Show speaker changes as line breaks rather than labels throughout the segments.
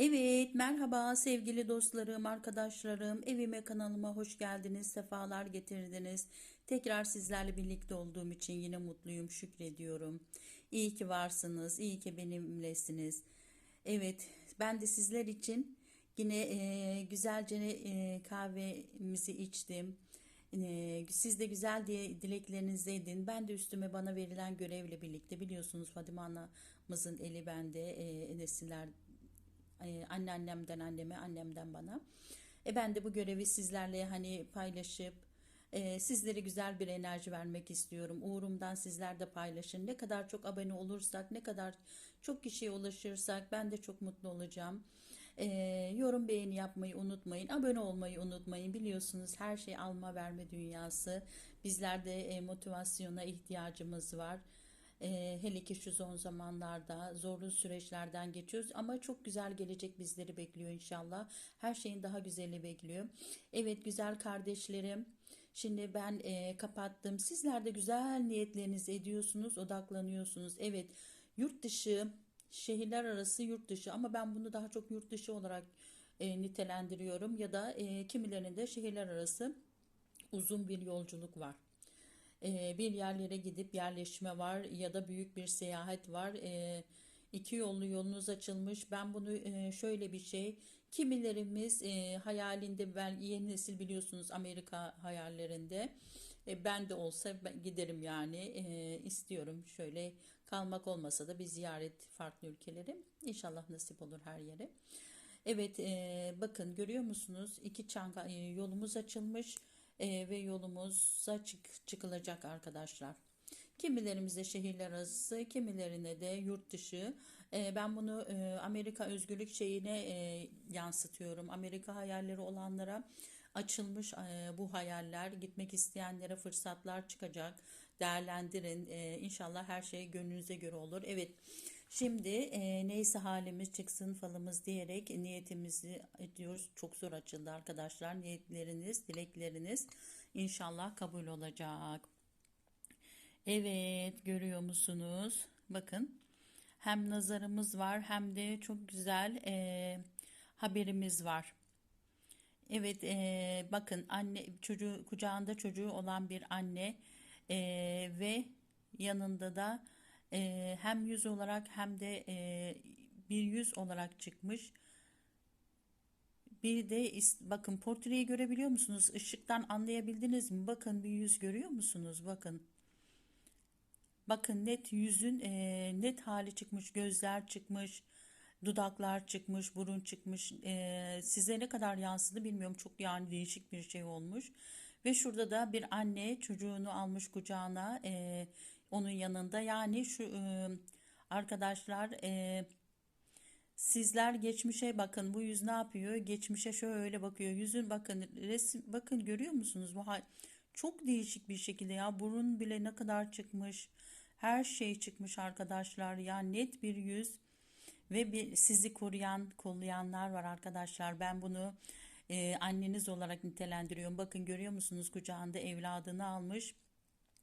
Evet, merhaba sevgili dostlarım, arkadaşlarım. Evime kanalıma hoş geldiniz, sefalar getirdiniz. Tekrar sizlerle birlikte olduğum için yine mutluyum, şükrediyorum. İyi ki varsınız, iyi ki benimlesiniz. Evet, ben de sizler için yine e, güzelce e, kahvemizi içtim. E, siz de güzel diye dileklerinizi edin. Ben de üstüme bana verilen görevle birlikte biliyorsunuz Fadime anamızın eli bende, e, nesiller e, anneannemden anneme, annemden bana. E ben de bu görevi sizlerle hani paylaşıp e, sizlere güzel bir enerji vermek istiyorum. Uğrumdan sizler de paylaşın. Ne kadar çok abone olursak, ne kadar çok kişiye ulaşırsak ben de çok mutlu olacağım. E, yorum beğeni yapmayı unutmayın. Abone olmayı unutmayın. Biliyorsunuz her şey alma verme dünyası. Bizlerde e, motivasyona ihtiyacımız var. Ee, hele ki şu son zamanlarda zorlu süreçlerden geçiyoruz ama çok güzel gelecek bizleri bekliyor inşallah. Her şeyin daha güzeli bekliyor. Evet güzel kardeşlerim. Şimdi ben e, kapattım. Sizler de güzel niyetlerinizi ediyorsunuz, odaklanıyorsunuz. Evet, yurt dışı, şehirler arası yurt dışı ama ben bunu daha çok yurt dışı olarak e, nitelendiriyorum ya da e, kimilerinde şehirler arası uzun bir yolculuk var. Ee, bir yerlere gidip yerleşme var ya da büyük bir seyahat var. Ee, iki yollu yolunuz açılmış. Ben bunu e, şöyle bir şey. Kimilerimiz e, hayalinde ben yeni nesil biliyorsunuz Amerika hayallerinde. E, ben de olsa giderim yani istiyorum şöyle kalmak olmasa da bir ziyaret farklı ülkeleri. İnşallah nasip olur her yere. Evet bakın görüyor musunuz iki çanga yolumuz açılmış e, ve yolumuza çık, çıkılacak arkadaşlar. Kimilerimize şehirler arası, kimilerine de yurt dışı. E, ben bunu e, Amerika özgürlük şeyine e, yansıtıyorum. Amerika hayalleri olanlara açılmış e, bu hayaller. Gitmek isteyenlere fırsatlar çıkacak. Değerlendirin. E, inşallah her şey gönlünüze göre olur. Evet. Şimdi e, neyse halimiz çıksın falımız diyerek niyetimizi ediyoruz. Çok zor açıldı arkadaşlar. Niyetleriniz, dilekleriniz inşallah kabul olacak. Evet görüyor musunuz? Bakın hem nazarımız var hem de çok güzel e, haberimiz var. Evet e, bakın anne çocuğu kucağında çocuğu olan bir anne e, ve yanında da e, hem yüz olarak hem de e, bir yüz olarak çıkmış. Bir de bakın portreyi görebiliyor musunuz? Işıktan anlayabildiniz mi? Bakın bir yüz görüyor musunuz? Bakın. Bakın net yüzün e, net hali çıkmış, gözler çıkmış, dudaklar çıkmış, burun çıkmış. E, size ne kadar yansıdı bilmiyorum. Çok yani değişik bir şey olmuş. Ve şurada da bir anne çocuğunu almış kucağına. E, onun yanında. Yani şu e, arkadaşlar e, sizler geçmişe bakın. Bu yüz ne yapıyor? Geçmişe şöyle bakıyor. Yüzün bakın resim bakın görüyor musunuz? Bu hal çok değişik bir şekilde ya burun bile ne kadar çıkmış. Her şey çıkmış arkadaşlar. Ya net bir yüz ve bir sizi koruyan, kollayanlar var arkadaşlar. Ben bunu e, anneniz olarak nitelendiriyorum. Bakın görüyor musunuz kucağında evladını almış,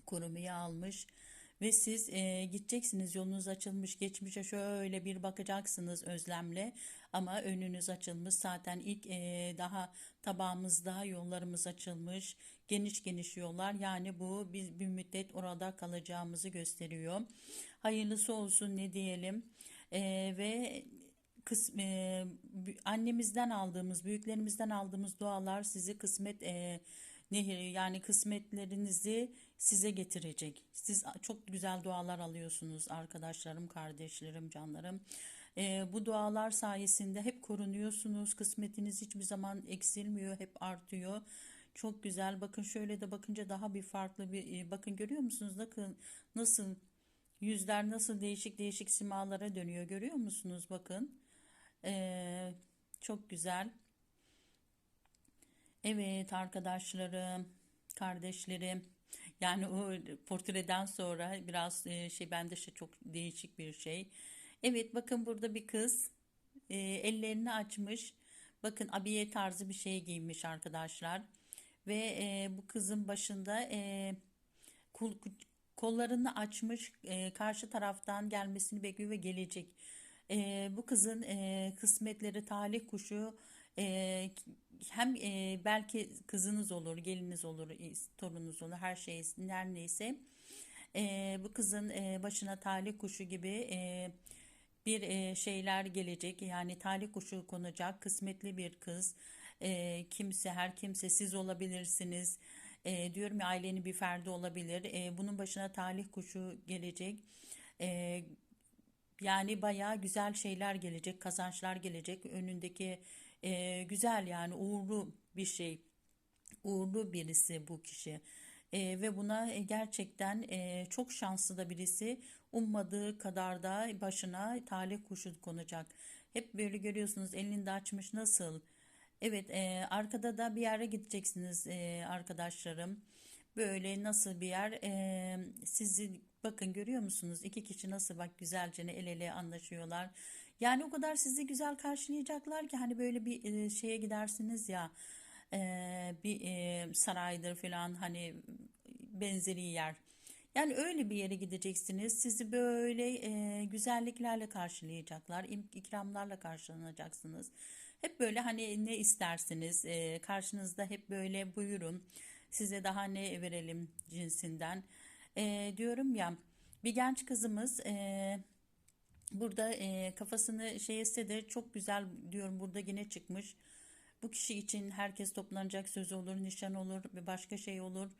korumaya almış ve siz e, gideceksiniz yolunuz açılmış geçmişe şöyle bir bakacaksınız özlemle ama önünüz açılmış. Zaten ilk e, daha tabağımızda yollarımız açılmış. Geniş geniş yollar. Yani bu biz bir müddet orada kalacağımızı gösteriyor. Hayırlısı olsun ne diyelim. E, ve kıs, e, annemizden aldığımız büyüklerimizden aldığımız dualar sizi kısmet e, nehir yani kısmetlerinizi size getirecek. Siz çok güzel dualar alıyorsunuz arkadaşlarım, kardeşlerim, canlarım. E, bu dualar sayesinde hep korunuyorsunuz. Kısmetiniz hiçbir zaman eksilmiyor, hep artıyor. Çok güzel. Bakın şöyle de bakınca daha bir farklı bir e, bakın görüyor musunuz? Bakın nasıl yüzler nasıl değişik değişik simalara dönüyor görüyor musunuz? Bakın. E, çok güzel. Evet arkadaşlarım, kardeşlerim. Yani o portreden sonra biraz e, şey bende şey çok değişik bir şey. Evet bakın burada bir kız e, ellerini açmış. Bakın abiye tarzı bir şey giymiş arkadaşlar. Ve e, bu kızın başında e, kollarını açmış karşı taraftan gelmesini bekliyor ve gelecek. E, bu kızın e, kısmetleri talih kuşu e, hem e, belki kızınız olur, geliniz olur, torununuz olur, her şey her neyse. E, bu kızın e, başına talih kuşu gibi e, bir e, şeyler gelecek. Yani talih kuşu konacak, kısmetli bir kız. E, kimse, her kimse siz olabilirsiniz. E, diyorum ya ailenin bir ferdi olabilir. E, bunun başına talih kuşu gelecek. E, yani bayağı güzel şeyler gelecek, kazançlar gelecek. Önündeki e, güzel yani uğurlu bir şey, uğurlu birisi bu kişi. E, ve buna e, gerçekten e, çok şanslı da birisi. Ummadığı kadar da başına talih kuşu konacak. Hep böyle görüyorsunuz elinde açmış nasıl? Evet, e, arkada da bir yere gideceksiniz e, arkadaşlarım. Böyle nasıl bir yer? E, sizi bakın görüyor musunuz? İki kişi nasıl bak güzelce el ele anlaşıyorlar. Yani o kadar sizi güzel karşılayacaklar ki hani böyle bir e, şeye gidersiniz ya e, bir e, saraydır falan hani benzeri yer. Yani öyle bir yere gideceksiniz. Sizi böyle e, güzelliklerle karşılayacaklar, ikramlarla karşılanacaksınız. Hep böyle hani ne istersiniz? E, karşınızda hep böyle buyurun. Size daha ne verelim cinsinden. E, diyorum ya bir genç kızımız e, burada e, kafasını şey etse de çok güzel diyorum burada yine çıkmış. Bu kişi için herkes toplanacak söz olur, nişan olur ve başka şey olur.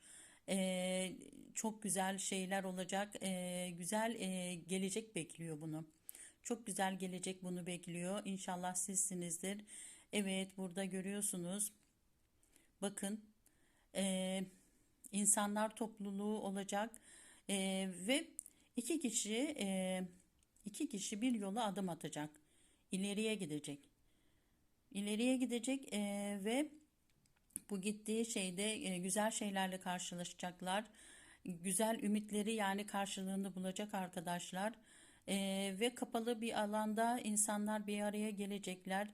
E, çok güzel şeyler olacak. E, güzel e, gelecek bekliyor bunu. Çok güzel gelecek bunu bekliyor. İnşallah sizsinizdir. Evet burada görüyorsunuz. Bakın e, insanlar topluluğu olacak E, ve iki kişi e, iki kişi bir yola adım atacak. İleriye gidecek. İleriye gidecek e, ve bu gittiği şeyde e, güzel şeylerle karşılaşacaklar. Güzel ümitleri yani karşılığını bulacak arkadaşlar. E, ve kapalı bir alanda insanlar bir araya gelecekler.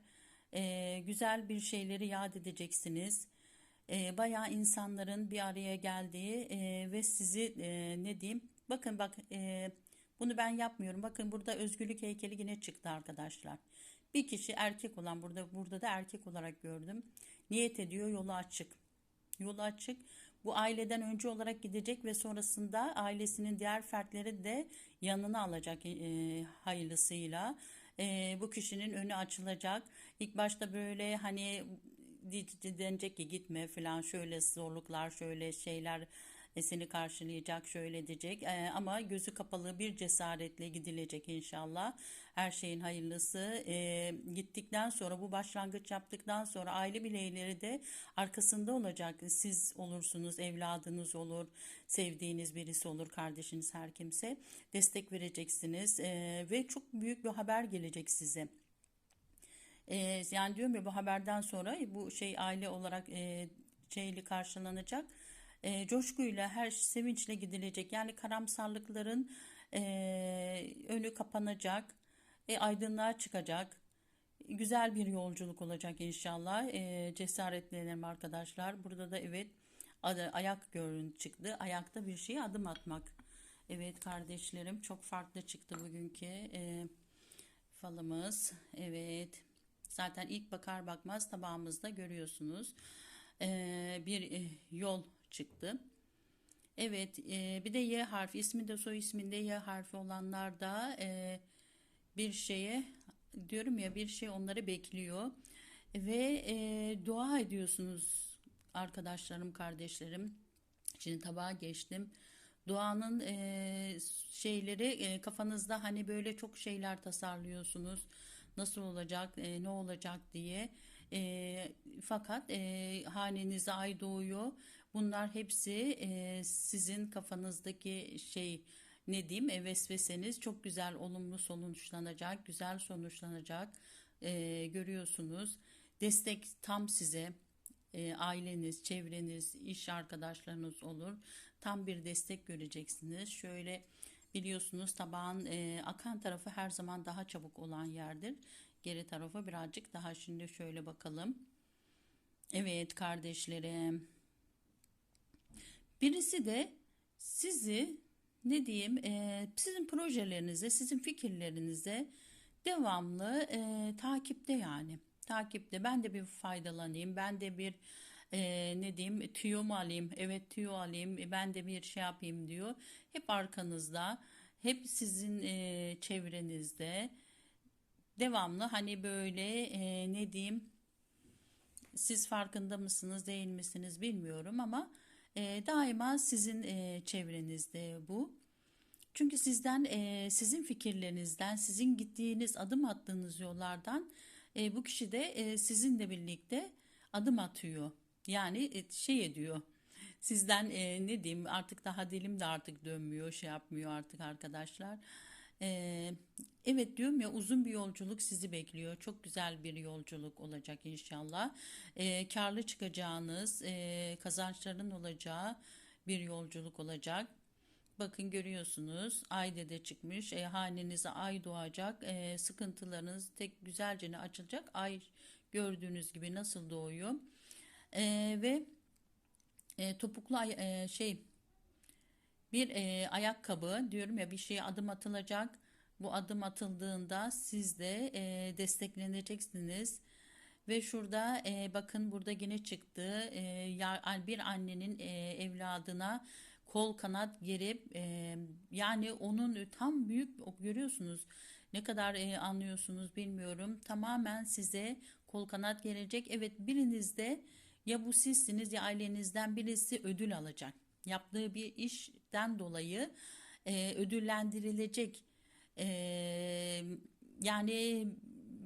E, güzel bir şeyleri yad edeceksiniz. E, bayağı insanların bir araya geldiği e, ve sizi e, ne diyeyim? Bakın bak e, bunu ben yapmıyorum. Bakın burada özgürlük heykeli yine çıktı arkadaşlar. Bir kişi erkek olan burada burada da erkek olarak gördüm. Niyet ediyor yolu açık. Yolu açık. Bu aileden önce olarak gidecek ve sonrasında ailesinin diğer fertleri de yanına alacak e, hayırlısıyla. E, bu kişinin önü açılacak. İlk başta böyle hani denecek ki gitme falan şöyle zorluklar şöyle şeyler e, seni karşılayacak şöyle diyecek. E, ama gözü kapalı bir cesaretle gidilecek inşallah. Her şeyin hayırlısı. E, gittikten sonra bu başlangıç yaptıktan sonra aile bireyleri de arkasında olacak. Siz olursunuz evladınız olur sevdiğiniz birisi olur kardeşiniz her kimse. Destek vereceksiniz. E, ve çok büyük bir haber gelecek size. Yani diyorum ya bu haberden sonra bu şey aile olarak e, şeyli karşılanacak e, coşkuyla her sevinçle gidilecek. Yani karamsarlıkların e, önü kapanacak, e, aydınlığa çıkacak. Güzel bir yolculuk olacak inşallah. E, cesaretlenelim arkadaşlar. Burada da evet ayak görün çıktı. Ayakta bir şeye adım atmak. Evet kardeşlerim çok farklı çıktı bugünkü e, falımız. Evet. Zaten ilk bakar bakmaz tabağımızda görüyorsunuz. E, bir e, yol çıktı. Evet e, bir de Y harfi ismi de soy isminde Y harfi olanlar da e, bir şeye diyorum ya bir şey onları bekliyor ve e, dua ediyorsunuz arkadaşlarım kardeşlerim. Şimdi tabağa geçtim. Duanın e, şeyleri e, kafanızda hani böyle çok şeyler tasarlıyorsunuz. Nasıl olacak, e, ne olacak diye. E, fakat e, hanenize ay doğuyor. Bunlar hepsi e, sizin kafanızdaki şey ne diyeyim e, vesveseniz çok güzel olumlu sonuçlanacak, güzel sonuçlanacak e, görüyorsunuz. Destek tam size e, aileniz, çevreniz, iş arkadaşlarınız olur. Tam bir destek göreceksiniz. Şöyle biliyorsunuz tabağın e, akan tarafı her zaman daha çabuk olan yerdir. Geri tarafı birazcık daha şimdi şöyle bakalım. Evet kardeşlerim. Birisi de sizi ne diyeyim e, sizin projelerinize, sizin fikirlerinize devamlı e, takipte yani. Takipte ben de bir faydalanayım. Ben de bir e, ne diyeyim tüyo alayım? Evet tüyo alayım. e, Ben de bir şey yapayım diyor. Hep arkanızda. Hep sizin e, çevrenizde. Devamlı hani böyle e, ne diyeyim siz farkında mısınız değil misiniz bilmiyorum ama e, daima sizin e, çevrenizde bu. Çünkü sizden, e, sizin fikirlerinizden, sizin gittiğiniz, adım attığınız yollardan e, bu kişi de e, sizinle birlikte adım atıyor. Yani e, şey ediyor. Sizden e, ne diyeyim artık daha dilim de artık dönmüyor, şey yapmıyor artık arkadaşlar. E, evet diyorum ya uzun bir yolculuk sizi bekliyor. Çok güzel bir yolculuk olacak inşallah. E, karlı çıkacağınız, e, kazançların olacağı bir yolculuk olacak. Bakın görüyorsunuz ay dede çıkmış. E, hanenize ay doğacak. E, sıkıntılarınız tek güzelce açılacak. Ay gördüğünüz gibi nasıl doğuyor. E, ve e, topuklu ay- e, şey bir e, ayakkabı diyorum ya bir şeye adım atılacak. Bu adım atıldığında siz de e, destekleneceksiniz. Ve şurada e, bakın burada yine çıktı. E, ya- bir annenin e, evladına kol kanat gerip e, yani onun tam büyük görüyorsunuz. Ne kadar e, anlıyorsunuz bilmiyorum. Tamamen size kol kanat gelecek. Evet birinizde ya bu sizsiniz ya ailenizden birisi ödül alacak. Yaptığı bir işten dolayı e, ödüllendirilecek. E, yani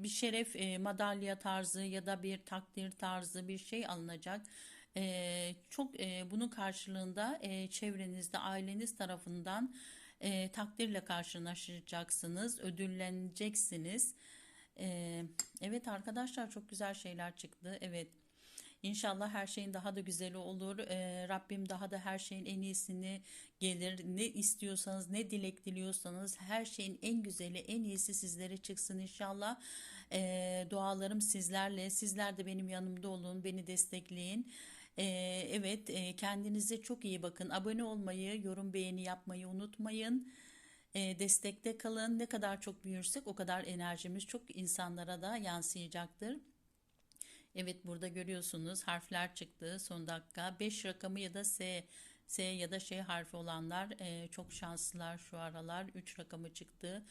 bir şeref e, madalya tarzı ya da bir takdir tarzı bir şey alınacak. E, çok e, bunun karşılığında e, çevrenizde aileniz tarafından e, takdirle karşılaşacaksınız, ödülleneceksiniz. E, evet arkadaşlar çok güzel şeyler çıktı. Evet. İnşallah her şeyin daha da güzeli olur. Ee, Rabbim daha da her şeyin en iyisini gelir. Ne istiyorsanız, ne dilek diliyorsanız her şeyin en güzeli, en iyisi sizlere çıksın inşallah. Ee, dualarım sizlerle. Sizler de benim yanımda olun, beni destekleyin. Ee, evet, e, kendinize çok iyi bakın. Abone olmayı, yorum beğeni yapmayı unutmayın. Ee, destekte kalın. Ne kadar çok büyürsek o kadar enerjimiz çok insanlara da yansıyacaktır. Evet burada görüyorsunuz harfler çıktı son dakika. 5 rakamı ya da S, S ya da şey harfi olanlar e, çok şanslılar şu aralar. 3 rakamı çıktı.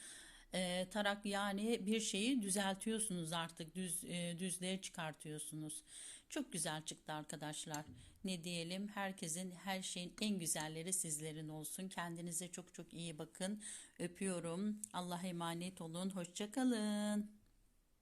E, tarak yani bir şeyi düzeltiyorsunuz artık düz e, düzlüğe çıkartıyorsunuz. Çok güzel çıktı arkadaşlar. Ne diyelim herkesin her şeyin en güzelleri sizlerin olsun. Kendinize çok çok iyi bakın. Öpüyorum. Allah'a emanet olun. Hoşça kalın.